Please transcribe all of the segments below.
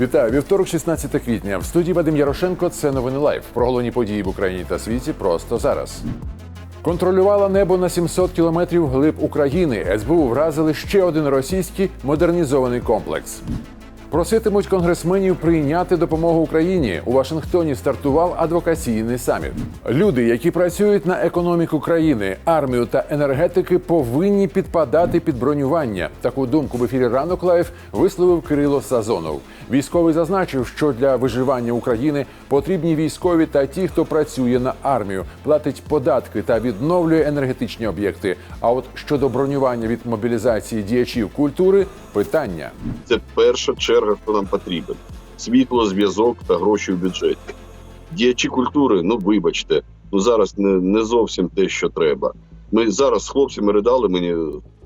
Вітаю, вівторок, 16 квітня. В студії Вадим Ярошенко. Це новини лайв. Про головні події в Україні та світі просто зараз. Контролювала небо на 700 кілометрів глиб України. СБУ вразили ще один російський модернізований комплекс. Проситимуть конгресменів прийняти допомогу Україні. У Вашингтоні стартував адвокаційний саміт. Люди, які працюють на економіку країни, армію та енергетики, повинні підпадати під бронювання. Таку думку в ефірі ранок лайф висловив Кирило Сазонов. Військовий зазначив, що для виживання України потрібні військові та ті, хто працює на армію, платить податки та відновлює енергетичні об'єкти. А от щодо бронювання від мобілізації діячів культури питання. Це перша черга, хто нам потрібен: світло, зв'язок та гроші в бюджеті. Діячі культури, ну вибачте, ну зараз не, не зовсім те, що треба. Ми зараз з хлопцями ридали, мені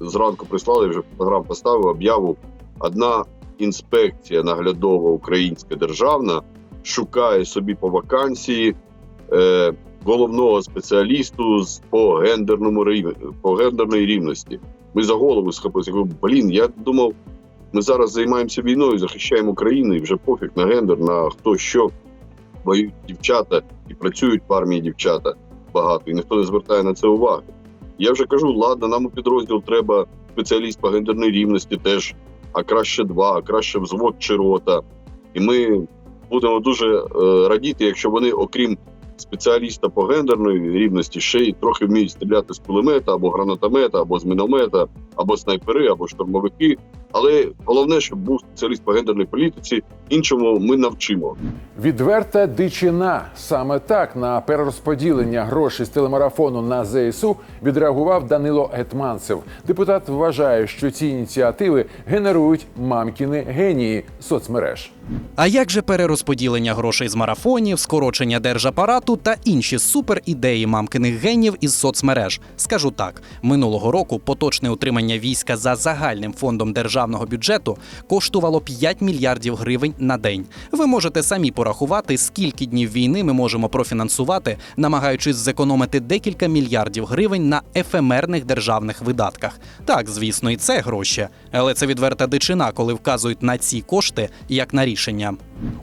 зранку прислали, вже фотограф поставив об'яву. Одна інспекція наглядова українська державна шукає собі по вакансії е, головного спеціалісту з по гендерному по гендерної рівності. Ми за голову схопилися. Блін, я думав, ми зараз займаємося війною, захищаємо Україну, і вже пофіг на гендер, на хто що воюють дівчата і працюють в армії дівчата багато, і ніхто не звертає на це уваги. Я вже кажу, ладно, нам у підрозділ треба спеціаліст по гендерній рівності теж, а краще два, а краще взвод чи рота. І ми будемо дуже е, радіти, якщо вони, окрім спеціаліста по гендерної рівності, ще й трохи вміють стріляти з кулемета або гранатомета, або з міномета, або снайпери, або штурмовики. Але головне, щоб був спеціаліст по гендерній політиці. Іншому ми навчимо. Відверта дичина. Саме так на перерозподілення грошей з телемарафону на ЗСУ відреагував Данило Гетманцев. Депутат вважає, що ці ініціативи генерують мамкіни генії соцмереж. А як же перерозподілення грошей з марафонів, скорочення держапарату та інші супер ідеї мамкиних генів із соцмереж? Скажу так: минулого року поточне утримання війська за загальним фондом державного бюджету коштувало 5 мільярдів гривень на день. Ви можете самі порахувати, скільки днів війни ми можемо профінансувати, намагаючись зекономити декілька мільярдів гривень на ефемерних державних видатках. Так, звісно, і це гроші, але це відверта дичина, коли вказують на ці кошти як на рішення.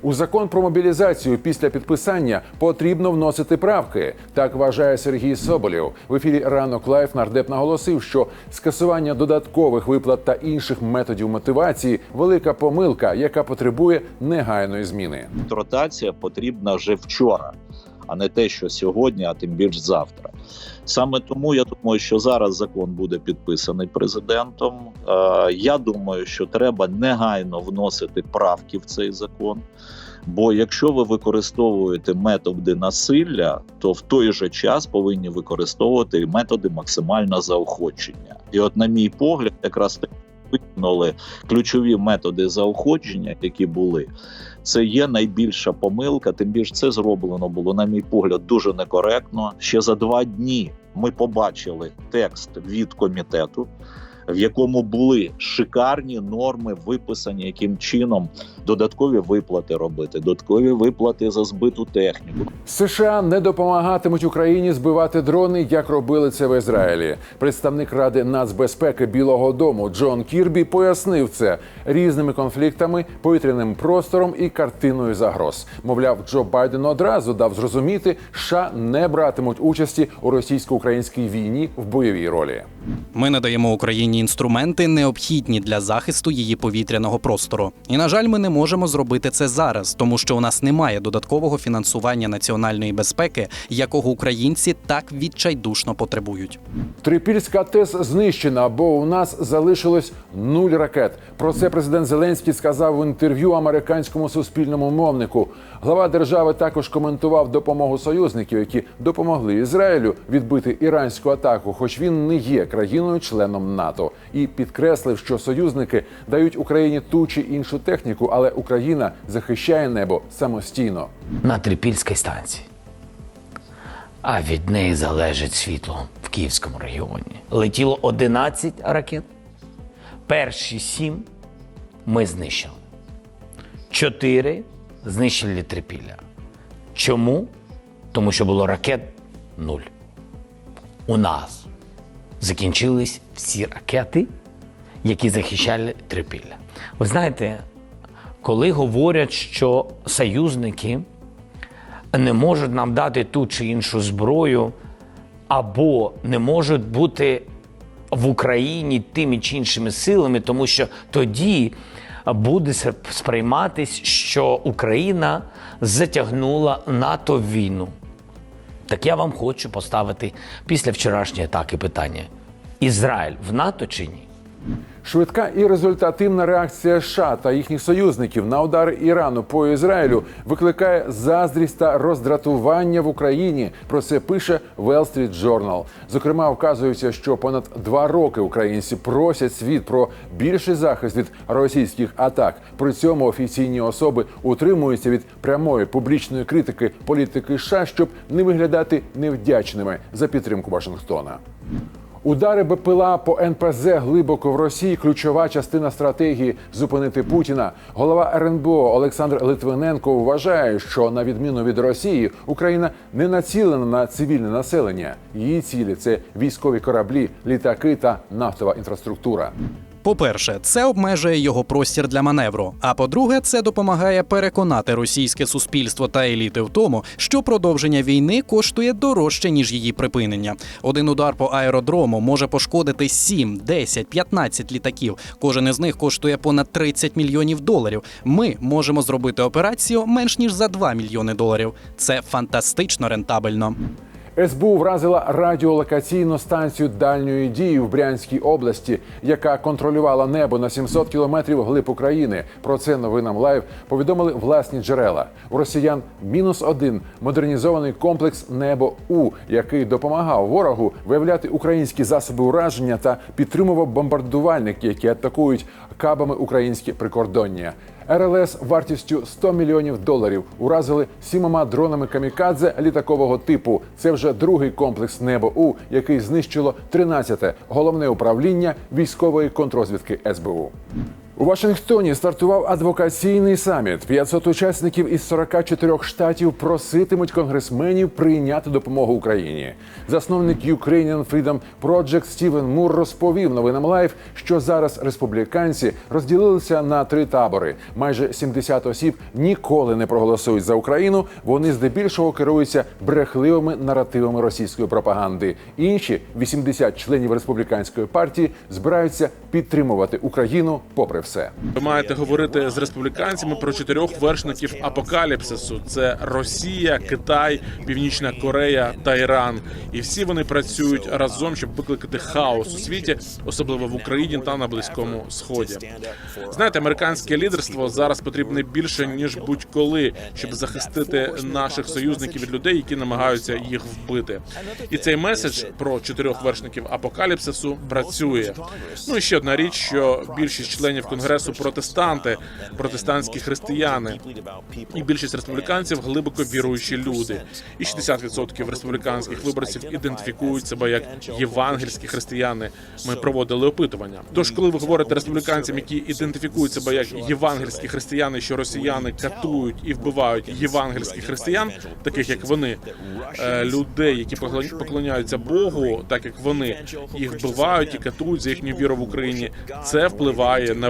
У закон про мобілізацію після підписання потрібно вносити правки. Так вважає Сергій Соболєв. В ефірі ранок лайф нардеп наголосив, що скасування додаткових виплат та інших методів мотивації велика помилка, яка потребує негайної зміни. ротація потрібна вже вчора, а не те, що сьогодні, а тим більш завтра. Саме тому я думаю, що зараз закон буде підписаний президентом. Е, Я думаю, що треба негайно вносити правки в цей закон. Бо якщо ви використовуєте методи насилля, то в той же час повинні використовувати методи максимального заохочення. І, от, на мій погляд, якраз викинули ключові методи заохочення, які були. Це є найбільша помилка. Тим більше це зроблено було, на мій погляд, дуже некоректно. Ще за два дні ми побачили текст від комітету, в якому були шикарні норми, виписані, яким чином додаткові виплати робити, додаткові виплати за збиту техніку. США не допомагатимуть Україні збивати дрони, як робили це в Ізраїлі. Представник ради нацбезпеки Білого Дому Джон Кірбі пояснив це різними конфліктами, повітряним простором і картиною загроз. Мовляв, Джо Байден одразу дав зрозуміти, США не братимуть участі у російсько-українській війні в бойовій ролі. Ми надаємо Україні інструменти, необхідні для захисту її повітряного простору. І на жаль, ми не можемо зробити це зараз, тому що у нас немає додаткового фінансування національної безпеки, якого українці так відчайдушно потребують. Трипільська ТЕС знищена, бо у нас залишилось нуль ракет. Про це президент Зеленський сказав в інтерв'ю американському суспільному мовнику. Глава держави також коментував допомогу союзників, які допомогли Ізраїлю відбити іранську атаку, хоч він не є країною-членом НАТО, і підкреслив, що союзники дають Україні ту чи іншу техніку, але Україна захищає небо самостійно. на Трипільській станції. А від неї залежить світло в Київському регіоні. Летіло 11 ракет. Перші сім ми знищили. Чотири знищили Трипілля. Чому? Тому що було ракет нуль. У нас закінчились всі ракети, які захищали Трипілля. Ви знаєте, коли говорять, що союзники не можуть нам дати ту чи іншу зброю, або не можуть бути в Україні тими чи іншими силами, тому що тоді буде сприйматись, що Україна затягнула НАТО війну. Так я вам хочу поставити після вчорашньої атаки питання: Ізраїль в НАТО чи ні? Швидка і результативна реакція США та їхніх союзників на удари Ірану по Ізраїлю викликає заздрість та роздратування в Україні. Про це пише Wall Street Journal. Зокрема, вказується, що понад два роки українці просять світ про більший захист від російських атак. При цьому офіційні особи утримуються від прямої публічної критики політики США, щоб не виглядати невдячними за підтримку Вашингтона. Удари БПЛА по НПЗ глибоко в Росії ключова частина стратегії зупинити Путіна. Голова РНБО Олександр Литвиненко вважає, що на відміну від Росії Україна не націлена на цивільне населення. Її цілі це військові кораблі, літаки та нафтова інфраструктура. По-перше, це обмежує його простір для маневру. А по-друге, це допомагає переконати російське суспільство та еліти в тому, що продовження війни коштує дорожче ніж її припинення. Один удар по аеродрому може пошкодити 7, 10, 15 літаків. Кожен із них коштує понад 30 мільйонів доларів. Ми можемо зробити операцію менш ніж за 2 мільйони доларів. Це фантастично рентабельно. СБУ вразила радіолокаційну станцію дальньої дії в Брянській області, яка контролювала небо на 700 кілометрів глиб України. Про це новинам лайв повідомили власні джерела. У росіян мінус один модернізований комплекс Небо У, який допомагав ворогу виявляти українські засоби ураження та підтримував бомбардувальники, які атакують кабами українське прикордоння. РЛС вартістю 100 мільйонів доларів уразили сімома дронами камікадзе літакового типу. Це вже другий комплекс небо У, який знищило 13-те головне управління військової контрозвідки СБУ. У Вашингтоні стартував адвокаційний саміт. 500 учасників із 44 штатів проситимуть конгресменів прийняти допомогу Україні. Засновник Ukrainian Freedom Project Стівен Мур розповів новинам Лайф, що зараз республіканці розділилися на три табори. Майже 70 осіб ніколи не проголосують за Україну. Вони здебільшого керуються брехливими наративами російської пропаганди. Інші 80 членів республіканської партії збираються підтримувати Україну попри все. Ви маєте говорити з республіканцями про чотирьох вершників апокаліпсису: це Росія, Китай, Північна Корея та Іран. І всі вони працюють разом, щоб викликати хаос у світі, особливо в Україні та на Близькому Сході. Знаєте, американське лідерство зараз потрібне більше ніж будь-коли, щоб захистити наших союзників від людей, які намагаються їх вбити. І цей меседж про чотирьох вершників апокаліпсису працює. Ну і ще одна річ, що більшість членів конгресу протестанти, протестантські християни, і більшість республіканців глибоко віруючі люди. І 60% республіканських виборців ідентифікують себе як євангельські християни. Ми проводили опитування. Тож, коли ви говорите республіканцям, які ідентифікують себе як євангельські християни, що росіяни катують і вбивають євангельських християн, таких як вони, е, людей, які поклоняються Богу, так як вони їх вбивають і катують за їхню віру в Україні. Це впливає на